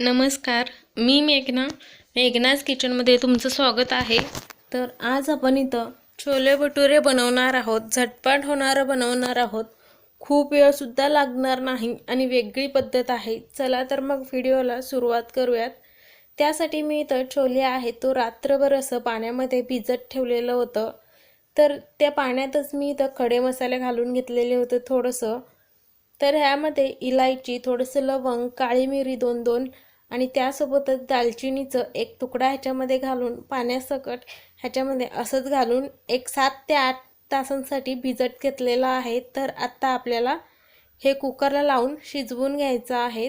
नमस्कार मी मेघना. मेघनाज किचनमध्ये तुमचं स्वागत आहे. तर आज आपण इथं छोले भटुरे बनवणार आहोत झटपट होणारं बनवणार आहोत. खूप वेळसुद्धा लागणार नाही आणि वेगळी पद्धत आहे. चला तर मग व्हिडिओला सुरुवात करूयात. त्यासाठी मी इथं छोले आहे तो रात्रभर असं पाण्यामध्ये भिजत ठेवलेलं होतं. तर त्या पाण्यातच मी इथं खडे मसाले घालून घेतलेले होते थोडंसं. तर ह्यामध्ये इलायची थोडंसं लवंग काळी मिरी दोन दोन आणि त्यासोबतच दालचिनीचं एक तुकडा ह्याच्यामध्ये घालून पाण्यासकट ह्याच्यामध्ये असंच घालून एक सात ते आठ तासांसाठी भिजत घेतलेलं आहे. तर आत्ता आपल्याला हे कुकरला लावून शिजवून घ्यायचं आहे.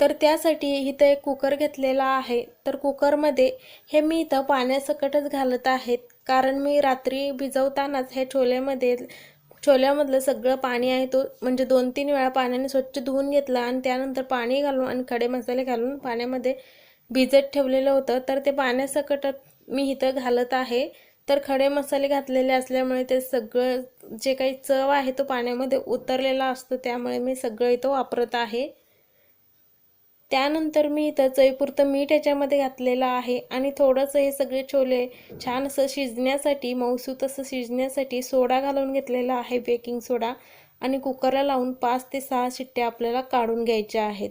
तर त्यासाठी इथं एक कुकर घेतलेला आहे. तर कुकरमध्ये हे मी इथं पाण्यासकटच घालत आहेत कारण मी रात्री भिजवतानाच हे छोलेमध्ये छोल्यामधलं सगळं पाणी आहे तो म्हणजे दोन तीन वेळा पाण्याने स्वच्छ धुवून घेतला आणि त्यानंतर पाणी घालून आणि खडे मसाले घालून पाण्यामध्ये भिजत ठेवलेलं होतं. तर ते पाण्यासकटात मी इथं घालत आहे. तर खडे मसाले घातलेले असल्यामुळे ते सगळं जे काही चव आहे तो पाण्यामध्ये उतरलेला असतो. त्यामुळे मी सगळं इथं वापरत आहे. त्यानंतर मी इथं चवीपुरतं मीठ याच्यामध्ये घातलेलं आहे आणि थोडंसं हे सगळे छोले छान असं शिजण्यासाठी मऊसू असं शिजण्यासाठी सोडा घालून घेतलेला आहे बेकिंग सोडा. आणि कुकरला लावून पाच ते सहा शिट्ट्या आपल्याला काढून घ्यायच्या आहेत.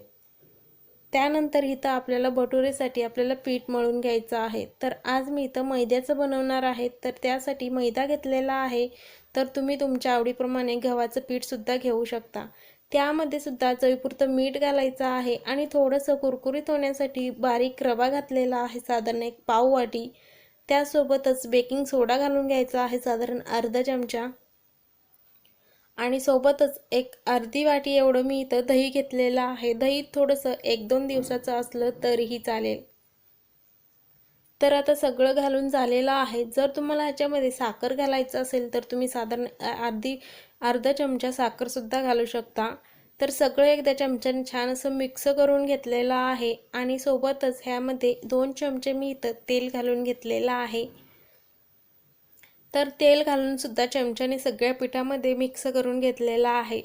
त्यानंतर इथं आपल्याला भटुरेसाठी आपल्याला पीठ मळून घ्यायचं आहे. तर आज मी इथं मैद्याचं बनवणार आहे. तर त्यासाठी मैदा घेतलेला आहे. तर तुम्ही तुमच्या आवडीप्रमाणे गव्हाचं पीठसुद्धा घेऊ शकता. त्यामध्ये सुद्धा चवीपुरतं मीठ घालायचं आहे आणि थोडंसं कुरकुरीत होण्यासाठी बारीक रवा घातलेला आहे साधारण एक पाव वाटी. त्यासोबतच बेकिंग सोडा घालून घ्यायचा आहे साधारण अर्धा चमचा. आणि सोबतच एक अर्धी वाटी एवढं मी इथं दही घेतलेलं आहे. दही थोडंसं एक दोन दिवसाचं असलं तरीही चालेल. तर आता सगळं घालून झालेलं आहे. जर तुम्हाला ह्याच्यामध्ये साखर घालायचं असेल तर तुम्ही साधारण अर्धी अर्धा चमचा साखरसुद्धा घालू शकता. तर सगळं एकदा चमच्याने छान असं मिक्स करून घेतलेलं आहे आणि सोबतच ह्यामध्ये दोन चमचे मी इथं तेल घालून घेतलेलं आहे. तर तेल घालूनसुद्धा चमच्याने सगळ्या पिठामध्ये मिक्स करून घेतलेलं आहे.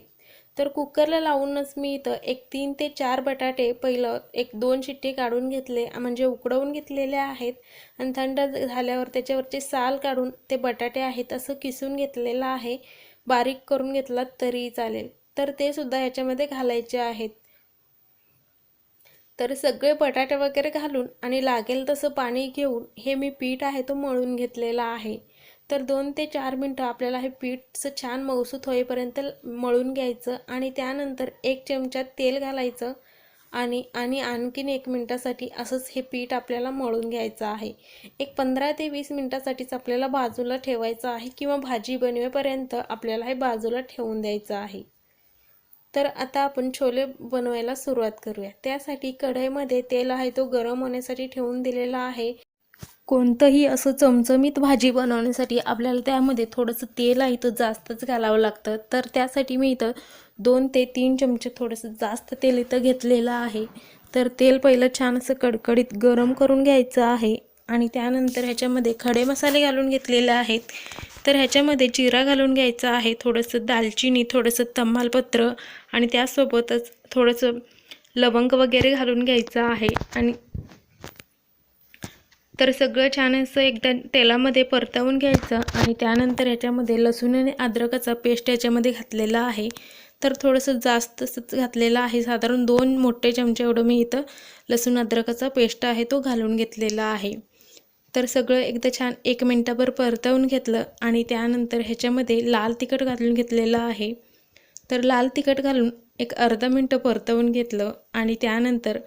तर कुकरला लावूनच मी इथं एक तीन ते चार बटाटे पहिलं एक दोन शिट्टे काढून घेतले म्हणजे उकडवून घेतलेले आहेत. आणि थंड झाल्यावर त्याच्यावरचे साल काढून ते बटाटे आहेत असं किसून घेतलेलं आहे. बारीक करून घेतलात तरी चालेल. तर ते सुद्धा ह्याच्यामध्ये घालायचे आहेत. तर सगळे बटाटे वगैरे घालून आणि लागेल तसं पाणी घेऊन हे मी पीठ आहे तो मळून घेतलेला आहे. तर दोन ते चार मिनटं आपल्याला हे पीठचं छान मौसूत होईपर्यंत मळून घ्यायचं आणि त्यानंतर एक चमचा तेल घालायचं. आणि आणि आणखीन एक मिनटासाठी असंच हे पीठ आपल्याला मळून घ्यायचं आहे. एक पंधरा ते वीस मिनटासाठीच आपल्याला बाजूला ठेवायचं आहे किंवा भाजी बनवेपर्यंत आपल्याला हे बाजूला ठेवून द्यायचं आहे. तर आता आपण छोले बनवायला सुरुवात करूया. त्यासाठी कढईमध्ये तेल आहे तो गरम होण्यासाठी ठेवून दिलेला आहे. कोणतंही असं चमचमीत भाजी बनवण्यासाठी आपल्याला त्यामध्ये थोडंसं तेल आहे तर जास्तच घालावं लागतं. तर त्यासाठी मी इथं दोन ते तीन चमचे थोडंसं जास्त तेल इथं घेतलेलं आहे. तर तेल पहिलं छान असं कडकडीत गरम करून घ्यायचं आहे. आणि त्यानंतर ह्याच्यामध्ये खडे मसाले घालून घेतलेले आहेत. तर ह्याच्यामध्ये जिरा घालून घ्यायचा आहे थोडंसं दालचिनी थोडंसं तमालपत्र आणि त्यासोबतच थोडंसं लवंग वगैरे घालून घ्यायचं आहे. आणि तर सगळं छान असं एकदा तेलामध्ये परतवून घ्यायचं आणि त्यानंतर ह्याच्यामध्ये लसूण आणि अद्रकाचा पेस्ट याच्यामध्ये घातलेला आहे. तर थोडंसं जास्तच घातलेलं आहे. साधारण दोन मोठे चमचे एवढं मी इथं लसूण अद्रकाचा पेस्ट आहे तो घालून घेतलेला आहे. तर सगळं एकदा छान एक मिनटाभर परतवून घेतलं आणि त्यानंतर ह्याच्यामध्ये लाल तिखट घालून घेतलेलं आहे. तर लाल तिखट घालून एक अर्धा मिनटं परतवून घेतलं आणि त्यानंतर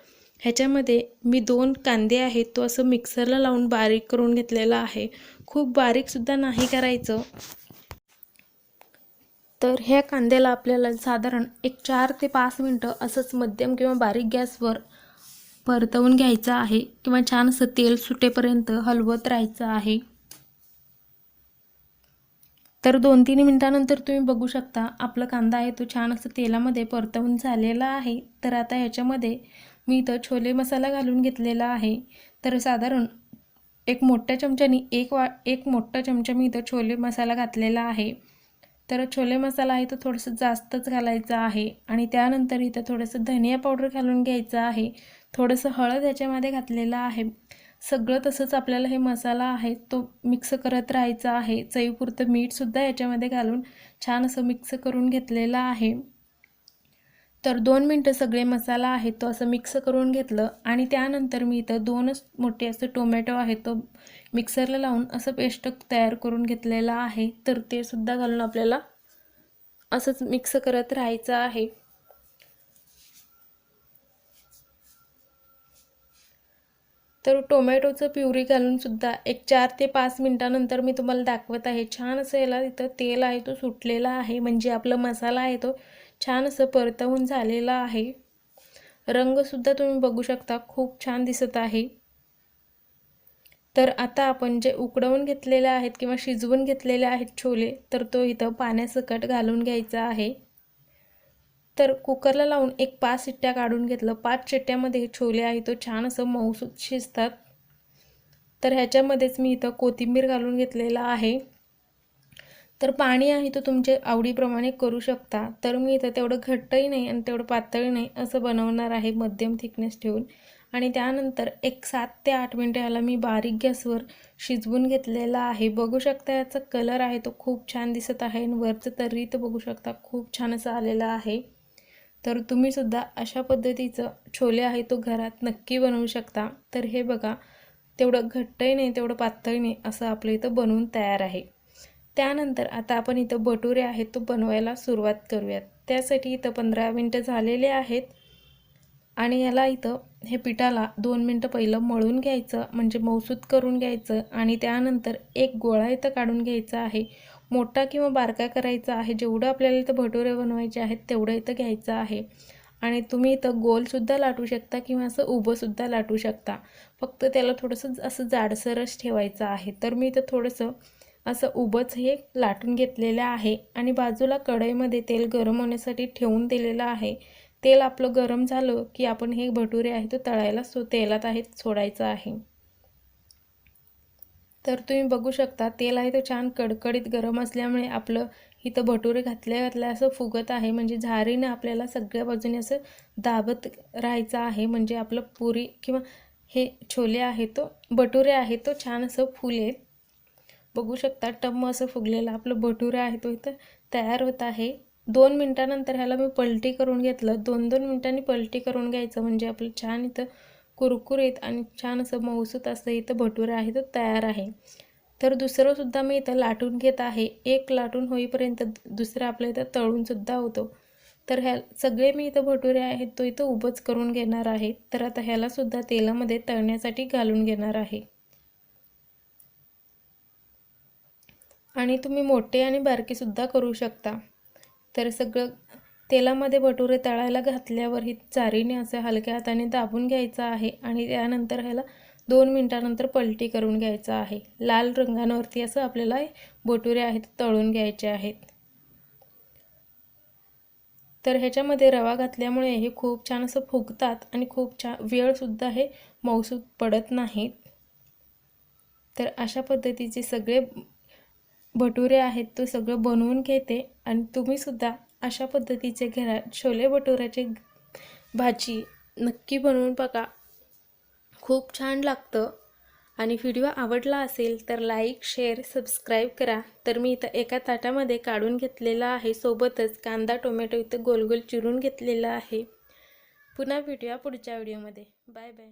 ह्याच्यामध्ये मी दोन कांदे आहेत तो असं मिक्सरला लावून बारीक करून घेतलेला आहे. खूप बारीकसुद्धा नाही करायचं. तर ह्या कांद्याला आपल्याला साधारण एक चार ते पाच मिनटं असंच मध्यम किंवा बारीक गॅसवर परतवून घ्यायचं आहे किंवा छान असं तेल सुटेपर्यंत हलवत राहायचं आहे. तर दोन तीन मिनटानंतर तुम्ही बघू शकता आपला कांदा आहे तो छान असं तेलामध्ये परतवून झालेला आहे. तर आता ह्याच्यामध्ये मी इथं छोले मसाला घालून घेतलेला आहे. तर साधारण एक मोठ्या चमच्यानी एक वा एक मोठा चमचा मी इथं छोले मसाला घातलेला आहे. तर छोले मसाला आहे तो थोडंसं जास्तच घालायचा आहे आणि त्यानंतर इथं थोडंसं धनिया पावडर घालून घ्यायचं आहे. थोडंसं हळद याच्यामध्ये घातलेलं आहे. सगळं तसंच आपल्याला हे मसाला आहे तो मिक्स करत राहायचा आहे. चवीपुरतं मीठसुद्धा याच्यामध्ये घालून छान असं मिक्स करून घेतलेलं आहे. तर दोन मिनटं सगळे मसाला आहे तो असं मिक्स करून घेतलं आणि त्यानंतर मी इथं दोनच मोठे असं टोमॅटो आहे तो मिक्सरला लावून असं पेस्ट तयार करून घेतलेला आहे. तर ते सुद्धा घालून आपल्याला असंच मिक्स करत राहायचं आहे. तर टोमॅटोचं प्युरी घालून सुद्धा एक चार ते पाच मिनटानंतर मी तुम्हाला दाखवत आहे. छान असं याला इथं तेल आहे तो सुटलेला आहे. म्हणजे आपला मसाला आहे तो छान असं परतवून झालेलं आहे. रंगसुद्धा तुम्ही बघू शकता खूप छान दिसत आहे. तर आता आपण जे उकडवून घेतलेले आहेत किंवा शिजवून घेतलेले आहेत छोले तर तो इथं पाण्यासकट घालून घ्यायचा आहे. तर कुकरला लावून एक पाच शिट्ट्या काढून घेतलं. पाच शिट्ट्यामध्ये छोले आहे तो छान असं मऊसूत शिजतात. तर ह्याच्यामध्येच मी इथं कोथिंबीर घालून घेतलेला आहे. तर पाणी आहे तो तुमच्या आवडीप्रमाणे करू शकता. तर मी इथं तेवढं घट्टही नाही आणि तेवढं पातळी नाही असं बनवणार आहे मध्यम थिकनेस ठेवून. आणि त्यानंतर एक सात ते आठ मिनटं ह्याला मी बारीक गॅसवर शिजवून घेतलेला आहे. बघू शकता याचा कलर आहे तो खूप छान दिसत आहे आणि वरचं तर्री तर बघू शकता खूप छान असं आलेलं आहे. तर तुम्हीसुद्धा अशा पद्धतीचं छोले आहे तो घरात नक्की बनवू शकता. तर हे बघा तेवढं घट्टही नाही तेवढं पातळही नाही असं आपलं इथं बनवून तयार आहे. त्यानंतर आता आपण इथं भटुरे आहेत तो बनवायला सुरुवात करूयात. त्यासाठी इथं पंधरा मिनटं झालेले आहेत आणि याला इथं हे पिठाला दोन मिनटं पहिलं मळून घ्यायचं म्हणजे मौसूद करून घ्यायचं आणि त्यानंतर एक गोळा इथं काढून घ्यायचा आहे. मोठा किंवा बारका करायचा आहे जेवढं आपल्याला इथं भटुरे बनवायचे आहेत तेवढं इथं घ्यायचं आहे. आणि तुम्ही इथं गोलसुद्धा लाटू शकता किंवा असं उभंसुद्धा लाटू शकता. फक्त त्याला थोडंसं असं जाडसरच ठेवायचं आहे. तर मी इथं थोडंसं असं उभंच हे लाटून घेतलेलं आहे आणि बाजूला कढईमध्ये तेल गरम होण्यासाठी ठेवून दिलेलं आहे. तेल आपलं गरम झालं की आपण हे भटुरे आहे तो तळायला सो तेलात आहे सोडायचं आहे. तर तुम्ही बघू शकता तेल आहे तो छान कडकडीत गरम असल्यामुळे आपलं इथं भटुरे घातल्या घातल्या असं फुगत आहे. म्हणजे झारीनं आपल्याला सगळ्या बाजूने असं दाबत राहायचं आहे. म्हणजे आपलं पुरी किंवा हे छोले आहे तो भटुरे आहे तो छान असं फुलेल. बघू शकता टम्म असं फुगलेलं आपलं भटुरा आहे तो इथं तयार होत आहे. दोन मिनटानंतर ह्याला मी पलटी करून घेतलं. दोन दोन मिनटांनी पलटी करून घ्यायचं म्हणजे आपलं छान इथं कुरकुरीत आणि छान असं मऊसूत असं इथं भटुरा आहे तो तयार आहे. तर दुसरंसुद्धा मी इथं लाटून घेत आहे. एक लाटून होईपर्यंत दुसरं आपल्या इथं तळूनसुद्धा होतो. तर ह्या सगळे मी इथं भटुरे आहेत तो इथं उभंच करून घेणार आहे. तर आता ह्यालासुद्धा तेलामध्ये तळण्यासाठी घालून घेणार आहे. आणि तुम्ही मोठे आणि बारकेसुद्धा करू शकता. तर सगळं तेलामध्ये भटुरे तळायला घातल्यावर ही चारीने असं हलक्या हाताने दाबून घ्यायचं आहे आणि त्यानंतर ह्याला दोन मिनटानंतर पलटी करून घ्यायचं आहे. लाल रंगांवरती असं आपल्याला भटुरे आहेत तळून घ्यायचे आहेत. तर ह्याच्यामध्ये रवा घातल्यामुळे हे खूप छान असं फुगतात आणि खूप छान वेळसुद्धा हे मौसूद पडत नाहीत. तर अशा पद्धतीचे सगळे भटुरे आहेत तो सगळं बनवून घेते आणि तुम्हीसुद्धा अशा पद्धतीचे घरात छोले भटुऱ्याचे भाजी नक्की बनवून बघा. खूप छान लागतं. आणि व्हिडिओ आवडला असेल तर लाईक शेअर सबस्क्राईब करा. तर मी इथं एका ताटामध्ये काढून घेतलेला आहे. सोबतच कांदा टोमॅटो इथं गोल गोल चिरून घेतलेला आहे. पुन्हा भेटूया पुढच्या व्हिडिओमध्ये. Bye bye